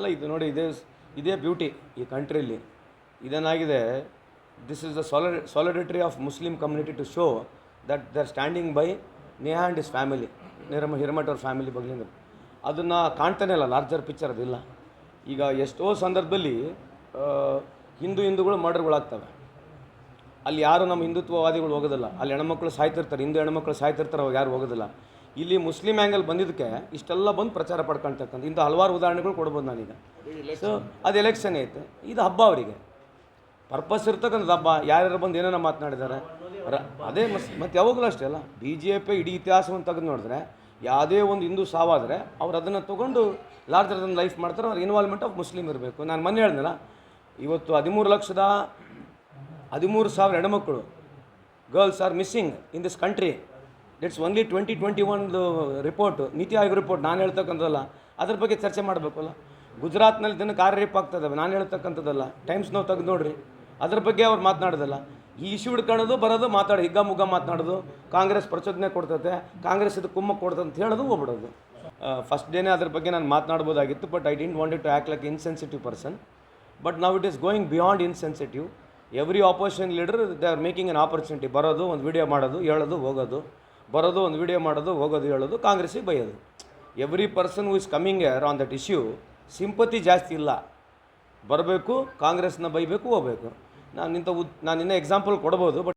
ಅಲ್ಲ, ಇದು ನೋಡಿ, ಇದೇ ಇದೇ ಬ್ಯೂಟಿ ಈ ಕಂಟ್ರಿಲಿ. ಇದೇನಾಗಿದೆ this is the soli solidarity of Muslim community to show that they are standing by Neha and his family Niranjan Hiremath ಅವ್ರ ಫ್ಯಾಮಿಲಿ ಬಗ್ಲಿಂದ. ಅದನ್ನು ಕಾಣ್ತಾನೆ ಇಲ್ಲ ಲಾರ್ಜರ್ ಪಿಕ್ಚರ್ ಅದಿಲ್ಲ. ಈಗ ಎಷ್ಟೋ ಸಂದರ್ಭದಲ್ಲಿ ಹಿಂದೂ ಹಿಂದೂಗಳು ಮರ್ಡರ್ಗಳಾಗ್ತವೆ. ಅಲ್ಲಿ ಯಾರು ನಮ್ಮ ಹಿಂದುತ್ವವಾದಿಗಳು ಹೋಗೋದಿಲ್ಲ, ಅಲ್ಲಿ ಹೆಣ್ಮಕ್ಳು ಸಾಯ್ತಿರ್ತಾರೆ, ಹಿಂದೂ ಹೆಣ್ಮಕ್ಳು ಸಾಯ್ತಿರ್ತಾರೆ, ಅವಾಗ ಯಾರು ಹೋಗೋದಿಲ್ಲ. ಇಲ್ಲಿ ಮುಸ್ಲಿಂ ಆ್ಯಂಗಲ್ ಬಂದಿದ್ದಕ್ಕೆ ಇಷ್ಟೆಲ್ಲ ಬಂದು ಪ್ರಚಾರ ಪಡ್ಕೊಳ್ತಕ್ಕಂಥ ಇಂಥ ಹಲವಾರು ಉದಾಹರಣೆಗಳು ಕೊಡ್ಬೋದು ನಾನೀಗ. ಸೊ ಅದು ಎಲೆಕ್ಷನ್ ಐತೆ. ಇದು ಹಬ್ಬ ಅವರಿಗೆ. ಪರ್ಪಸ್ ಇರ್ತಕ್ಕಂಥದ್ದು ಹಬ್ಬ. ಯಾರ್ಯಾರು ಬಂದು ಏನೇನೋ ಮಾತನಾಡಿದ್ದಾರೆ. ಅದೇ ಮಸ್ ಮತ್ತು ಯಾವಾಗಲೂ ಅಷ್ಟೇ ಅಲ್ಲ. ಬಿ ಜೆ ಪಿ ಇಡೀ ಇತಿಹಾಸವನ್ನು ತೆಗೆದು ನೋಡಿದ್ರೆ ಯಾವುದೇ ಒಂದು ಹಿಂದೂ ಸಾವಾದರೆ ಅವ್ರು ಅದನ್ನು ತೊಗೊಂಡು ಲಾರ್ಜರ್ ದನ್ ಲೈಫ್ ಮಾಡ್ತಾರೆ. ಅವ್ರ ಇನ್ವಾಲ್ವ್ಮೆಂಟ್ ಆಫ್ ಮುಸ್ಲಿಮ್ ಇರಬೇಕು. ನಾನು ಮೊನ್ನೆ ಹೇಳ್ದಲ್ಲ ಇವತ್ತು ಹದಿಮೂರು ಲಕ್ಷದ ಹದಿಮೂರು ಸಾವಿರ ಹೆಣ್ಮಕ್ಳು girls are missing in this country it's only twenty twenty ಒಂದು ರಿಪೋರ್ಟ್ ನೀತಿ ಆಯೋಗ ರಿಪೋರ್ಟ್ ನಾನು ಹೇಳ್ತಕ್ಕಂಥದ್ದಲ್ಲ. ಅದ್ರ ಬಗ್ಗೆ ಚರ್ಚೆ ಮಾಡಬೇಕಲ್ಲ. ಗುಜರಾತ್ನಲ್ಲಿ ದಿನಕ್ಕೆ ಆರು ರೇಪ್ ಆಗ್ತದೆ ನಾನು ಹೇಳ್ತಕ್ಕಂಥದ್ದಲ್ಲ. ಟೈಮ್ಸ್ ನಾವು ತೆಗೆದು ನೋಡ್ರಿ. ಅದ್ರ ಬಗ್ಗೆ ಅವ್ರು ಮಾತನಾಡೋದಲ್ಲ. ಈ ಇಶ್ಯೂ ಹಿಡ್ಕೊಳ್ಳೋದು, ಬರೋದು, ಮಾತಾಡೋದು. ಹಿಗ್ಗ ಮುಗ್ಗ ಮಾತನಾಡೋದು. ಕಾಂಗ್ರೆಸ್ ಪ್ರಚೋದನೆ ಕೊಡ್ತೈತೆ. ಕಾಂಗ್ರೆಸ್ ಇದು ಕುಮ್ಮ ಕೊಡ್ತದೆ ಅಂತ ಹೇಳೋದು ಹೋಗ್ಬಿಡೋದು. ಫಸ್ಟ್ ಡೇನೇ ಅದ್ರ ಬಗ್ಗೆ ನಾನು ಮಾತನಾಡ್ಬೋದಾಗಿತ್ತು but I didn't wanted to act like insensitive person but ನಾವು it is going beyond insensitive every opposition leader they are making an opportunity ಬರೋದು, ಒಂದು ವಿಡಿಯೋ ಮಾಡೋದು, ಹೇಳೋದು, ಹೋಗೋದು. ಬರೋದು, ಒಂದು ವಿಡಿಯೋ ಮಾಡೋದು, ಹೋಗೋದು, ಹೇಳೋದು, ಕಾಂಗ್ರೆಸ್ಸಿಗೆ ಬೈಯೋದು. Every person who is coming air on that issue sympathy ಜಾಸ್ತಿ ಇಲ್ಲ. ಬರಬೇಕು, ಕಾಂಗ್ರೆಸ್ನ ಬೈಬೇಕು, ಹೋಗಬೇಕು. ನಾನು ಇಂಥ ಉದ್ ನಾನು ಇನ್ನೂ ಎಕ್ಸಾಂಪಲ್ ಕೊಡ್ಬೋದು ಬಟ್